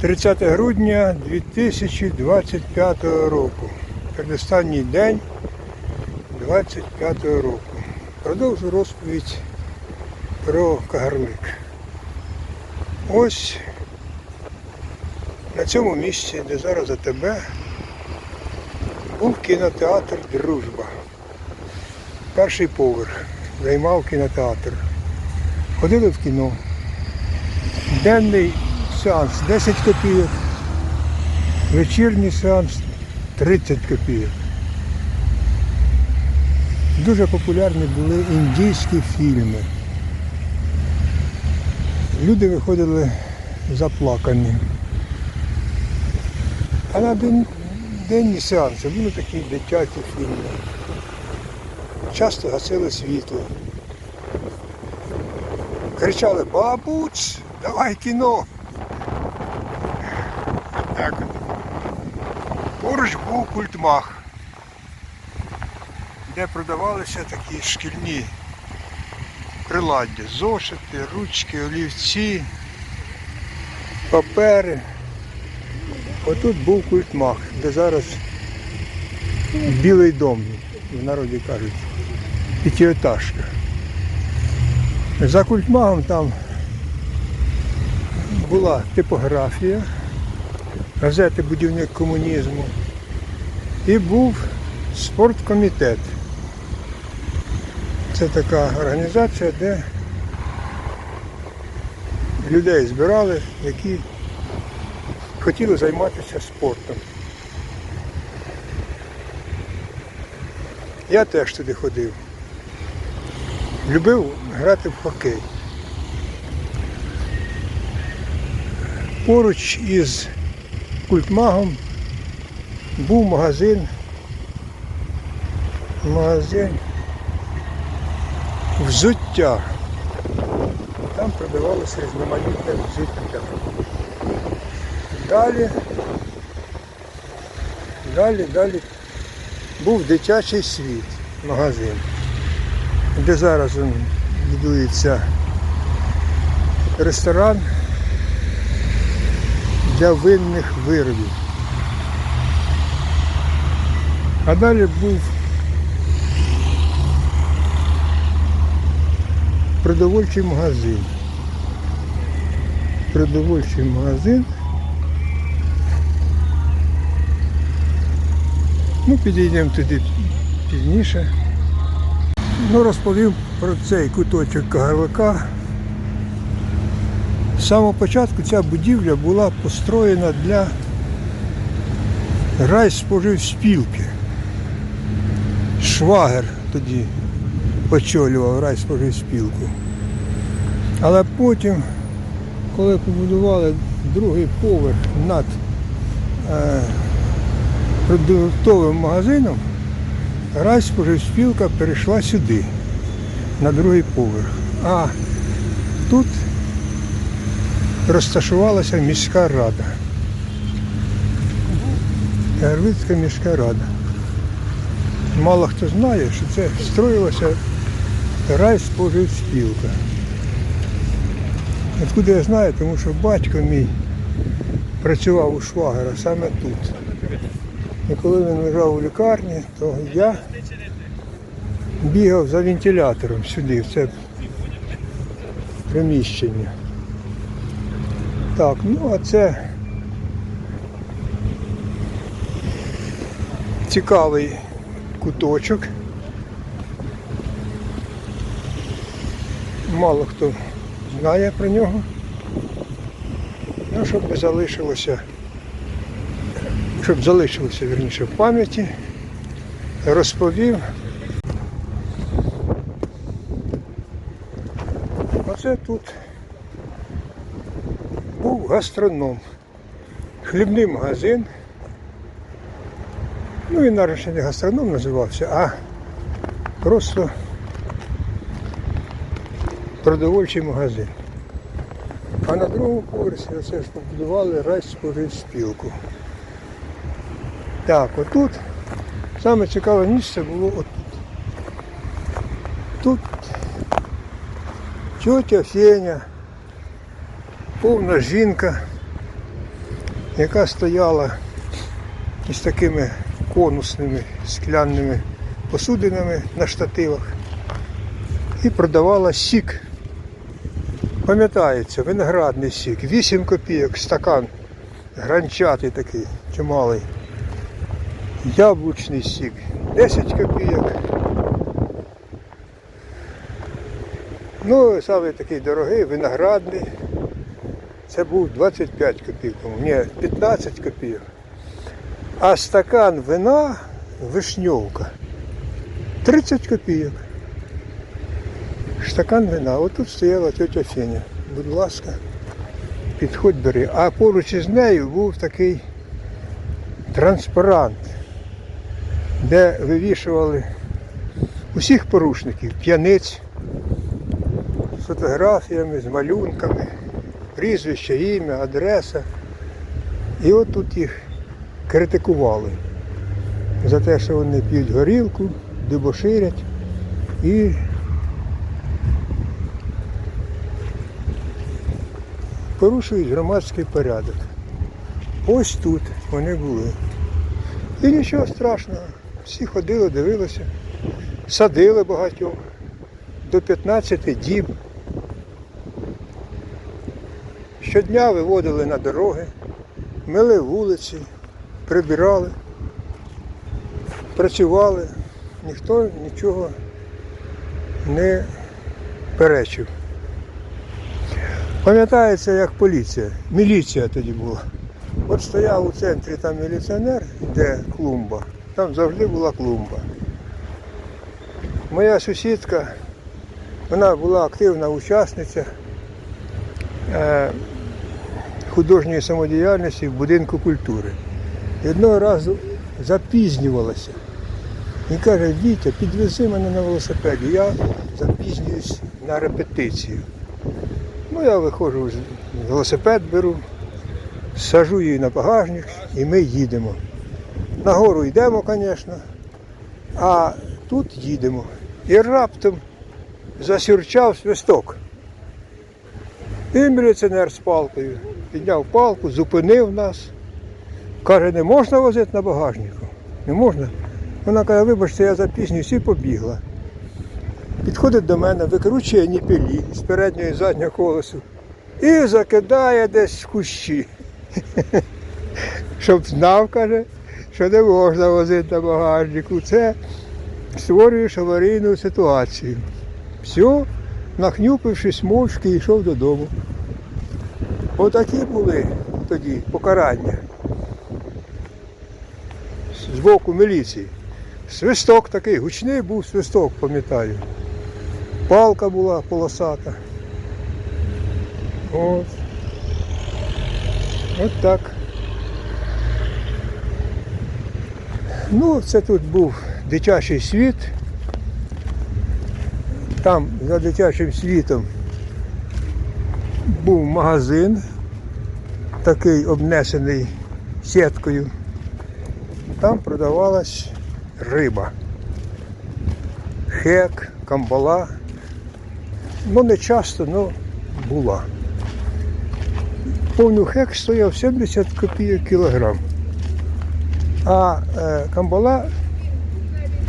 30 грудня 2025 року. Передостанній день 25 року. Продовжу розповідь про Кагарлик. Ось на цьому місці, де зараз АТБ, був кінотеатр Дружба. Перший поверх займав кінотеатр. Ходили в кіно. Денний сеанс 10 копійок, вечірній сеанс 30 копійок. Дуже популярні були індійські фільми. Люди виходили заплакані. А на день, денні сеанси були такі дитячі фільми. Часто гасили світло. Кричали Бабуц, давай кіно. Так. от. Поруч був культмах, де продавалися такі шкільні приладдя, зошити, ручки, олівці, папери. Отут був культмах, де зараз білий дом, в народі кажуть, п'ятиэтажка. За культмагом там була типографія, газети Будівник комунізму і був спорткомітет. Це така організація, де людей збирали, які хотіли займатися спортом. Я теж туди ходив. Любив грати в хокей. Поруч із культмагом був магазин. Магазин взуття. Там продавалося різноманітне взуття. Далі, далі, далі був дитячий світ, магазин, де зараз будується ресторан для винних виробів. А далі був продовольчий магазин. Продовольчий магазин. Ну, підійдемо туди пізніше. Ну, розповім про цей куточок Кагарлика. З самого початку ця будівля була построєна для райспоживспілки. Швагер тоді очолював райспоживспілку. Але потім, коли побудували другий поверх над е, продуктовим магазином, райспоживспілка перейшла сюди, на другий поверх. А тут розташувалася міська рада. Гарлицька міська рада. Мало хто знає, що це строїлася райспоживспілка. Откуда я знаю, тому що батько мій працював у швагера саме тут. І коли він лежав у лікарні, то я бігав за вентилятором сюди, в це приміщення. Так, ну а це цікавий куточок. Мало хто знає про нього. Ну, щоб не залишилося, щоб залишилося вірніше в пам'яті, розповів. Оце тут був гастроном, хлібний магазин. Ну він навіть ще не гастроном називався, а просто продовольчий магазин. А на другому поверсі оце ж побудували райспоживспілку. Так, отут саме цікаве місце було отут. Тут тьотя Феня, повна жінка, яка стояла із такими конусними склянними посудинами на штативах і продавала сік. Пам'ятається, виноградний сік, 8 копійок, стакан, гранчатий такий, чималий. Яблучний сік, 10 копійок. Ну, саме такий дорогий, виноградний. Це був 25 копійок, ні, 15 копійок. А стакан вина вишньовка 30 копійок. Стакан вина. От тут стояла тетя Феня. Будь ласка, підходь бери. А поруч із нею був такий транспарант, де вивішували усіх порушників, п'яниць з фотографіями, з малюнками, прізвище, ім'я, адреса. І от тут їх критикували за те, що вони п'ють горілку, дебоширять і порушують громадський порядок. Ось тут вони були. І нічого страшного. Всі ходили, дивилися, садили багатьох до 15 діб. Щодня виводили на дороги, мили вулиці, прибирали, працювали, ніхто нічого не перечив. Пам'ятається, як поліція, міліція тоді була. От стояв у центрі там міліціонер, де клумба, там завжди була клумба. Моя сусідка, вона була активна учасниця е, художньої самодіяльності в будинку культури. Одного разу запізнювалася. І каже, Вітя, підвези мене на велосипеді, я запізнююсь на репетицію. Ну, я виходжу, велосипед беру, сажу її на багажник і ми їдемо. Нагору йдемо, звісно, а тут їдемо. І раптом засюрчав свисток. І міліціонер з палкою підняв палку, зупинив нас. Каже, не можна возити на багажнику. Не можна. Вона каже, вибачте, я запізнююсь і побігла. Підходить до мене, викручує ніпелі з переднього і заднього колесу і закидає десь в кущі. Щоб знав, каже, що не можна возити на багажнику. Це створюєш аварійну ситуацію. Все, нахнюпившись, мовчки йшов додому. Отакі були тоді покарання з боку міліції. Свисток такий, гучний був свисток, пам'ятаю. Палка була полосата. От. От так. Ну, це тут був дитячий світ. Там за дитячим світом був магазин, такий обнесений сіткою. Там продавалась риба. Хек, камбала. Ну, не часто, але була. Повну хек стояв 70 копійок кілограм. А е, камбала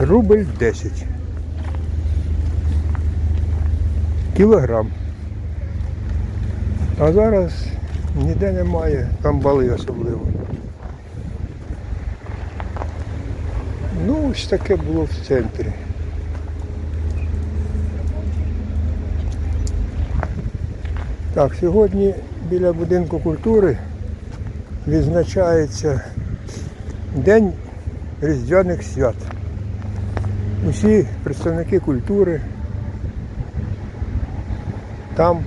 рубль 10. Кілограм. А зараз ніде немає камбали особливо. Ну, ось таке було в центрі. Так, сьогодні біля будинку культури відзначається День Різдвяних свят. Усі представники культури там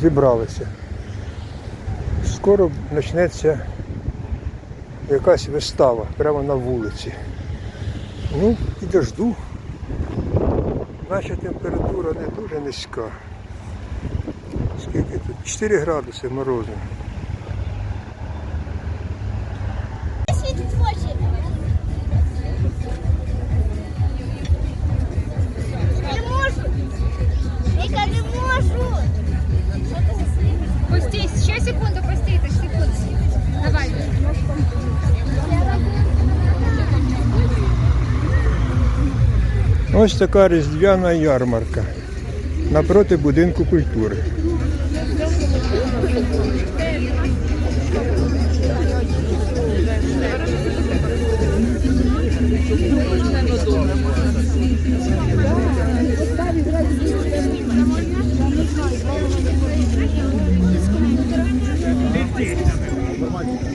зібралися. Скоро почнеться якась вистава прямо на вулиці. Ну, і дожду. Наша температура не дуже низька. Скільки тут? 4 градуси морозу. Ось така різдвяна ярмарка напроти будинку культури. Давайте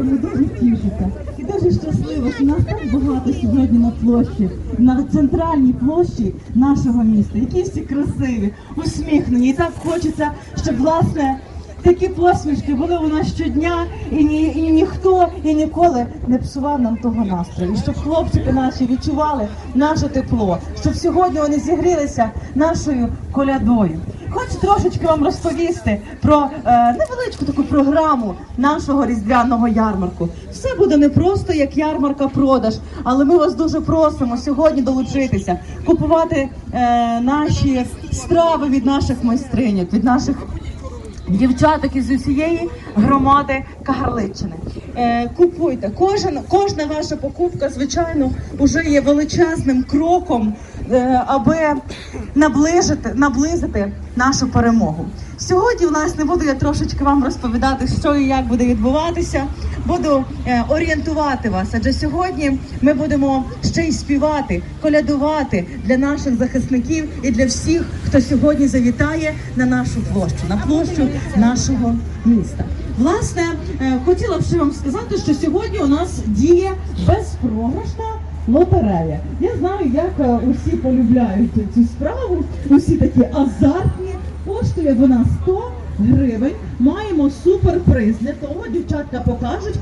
а дуже тішуся. І дуже щаслива, що нас так багато сьогодні на площі, на центральній площі нашого міста, які всі красиві, усміхнені. І так хочеться, щоб власне. Такі посмішки були у нас щодня, і, ні, і ніхто і ніколи не псував нам того настрою. Щоб хлопчики наші відчували наше тепло, щоб сьогодні вони зігрілися нашою колядою. Хочу трошечки вам розповісти про е, невеличку таку програму нашого різдвяного ярмарку. Все буде не просто як ярмарка продаж, але ми вас дуже просимо сьогодні долучитися, купувати е, наші страви від наших майстриньок, від наших дівчаток із усієї громади Кагарличчини. Е, купуйте. Кожен, кожна ваша покупка, звичайно, вже є величезним кроком, е, аби наближити, наблизити нашу перемогу. Сьогодні, власне, буду я трошечки вам розповідати, що і як буде відбуватися. Буду е, орієнтувати вас, адже сьогодні ми будемо ще й співати, колядувати для наших захисників і для всіх, хто сьогодні завітає на нашу площу, на площу нашого міста. Власне, е, хотіла б ще вам сказати, що сьогодні у нас діє безпрограшна лотерея. Я знаю, як е, усі полюбляють цю справу, усі такі азартні. Коштує вона 100 гривень. Маємо суперприз. Для того дівчатка покажуть.